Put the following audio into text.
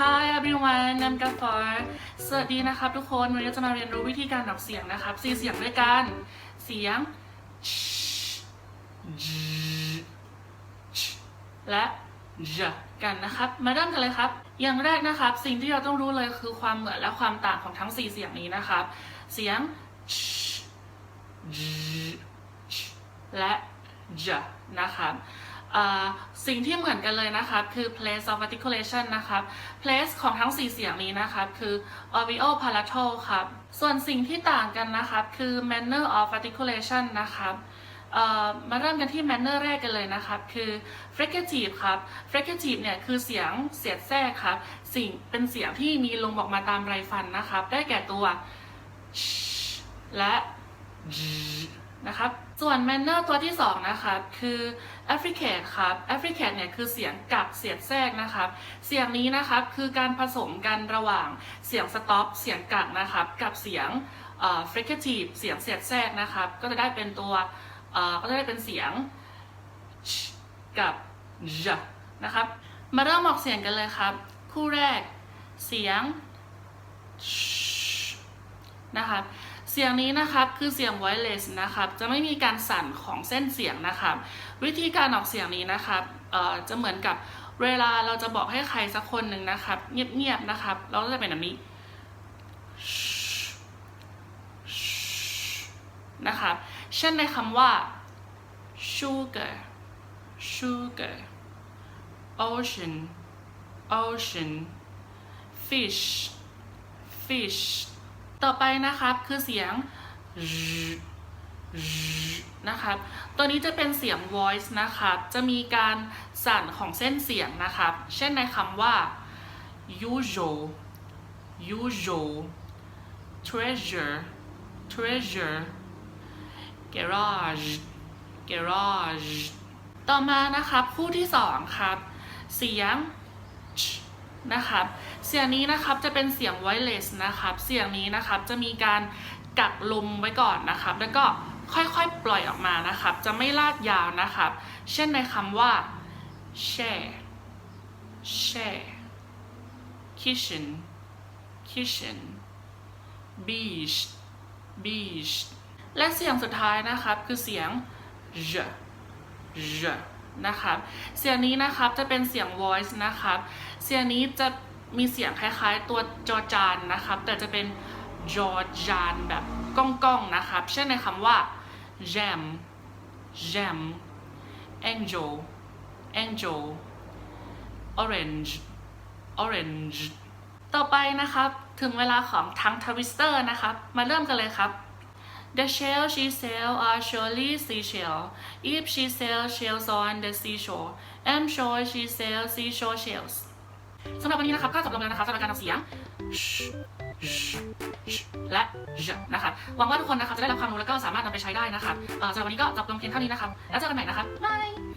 Hi everyone I'm Gafar สวัสดีนะครับทุกคน วันนี้จะมาเรียนรู้วิธีการออกเสียงนะครับสี่เสียงด้วยกัน เสียง และ j กันนะครับ มาเริ่มกันเลยครับ อย่างแรกนะครับ สิ่งที่เราต้องรู้เลยคือความเหมือนและความต่างของทั้ง 4 เสียงนี้นะครับ เสียงและ j นะครับ สิ่งที่เหมือนกันเลยนะครับคือ place of articulation นะครับ place ของทั้ง 4 เสียงนี้นะครับคือ oreo palatal ครับ ส่วนสิ่งที่ต่างกันนะครับคือ manner of articulation นะครับมาเริ่มกันที่ manner แรกกันเลยนะครับ คือ fricative ครับ fricative เนี่ยคือเสียงเสียดแทรกครับ สิ่งเป็นเสียงที่มีลมออกมาตามไรฟันนะครับ ได้แก่ตัว และ นะครับ ส่วน manner ตัวที่ 2 นะครับ คือ affricate ครับ affricate เนี่ยคือเสียงกักเสียดแทรกนะครับ เสียงนี้นะครับคือการผสมกันระหว่างเสียง stop เสียงกักนะครับ กับเสียงเอ่อ fricative เสียงเสียดแทรกนะครับ ก็จะได้เป็นตัวก็จะได้เป็นเสียงกับนะครับ มาเริ่มออกเสียงกันเลยครับ คู่แรกเสียงนะครับ เสียงนี้นะครับคือเสียง voiceless นะครับจะไม่มีการสั่นของเส้นเสียงนะครับวิธีการออกเสียงนี้นะครับจะเหมือนกับเวลาเราจะบอกให้ใครสักคนหนึ่งนะครับ เงียบๆนะครับ เราก็จะเป็นแบบนี้นะครับเช่นในคำว่า sugar sugar ocean ocean fish fish ต่อไปนะครับคือเสียงนะครับ ตัวนี้จะเป็นเสียง voice นะครับ จะมีการสั่นของเส้นเสียงนะครับ เช่นในคำว่า usual usual treasure treasure garage garage ต่อมานะครับ คู่ที่สองครับ เสียง นะครับเสียงนี้นะครับจะเป็นเสียง voiceless นะครับเสียงนี้นะครับจะมีการกักลมไว้ก่อนนะครับ แล้วก็ค่อยๆปล่อยออกมานะครับ จะไม่ลากยาวนะครับ เช่นในคำว่า share share kitchen kitchen beach beach และเสียงสุดท้ายนะครับคือเสียง j j นะครับเสียงนี้นะครับจะเป็นเสียง voice นะครับเสียงนี้จะมีเสียงคล้ายๆ ตัวจอจานนะครับ แต่จะเป็นจอจานแบบก้องๆนะครับ เช่นในคำว่า jam jam angel angel orange orange ต่อไปนะครับ ถึงเวลาของทั้งทวิสเตอร์นะครับ มาเริ่มกันเลยครับ The shell she sells are surely seashell. If she sells shells on the seashore, I'm sure she sells seashore shells. สำหรับวันนี้นะครับก็จบลงแล้วนะครับสำหรับการออกเสียงและ j นะคะหวังว่าทุกคนนะครับจะได้รับความรู้แล้วก็สามารถนำไปใช้ได้นะคะสำหรับวันนี้ก็จบลงเพียงเท่านี้นะครับแล้วเจอกันใหม่นะครับบาย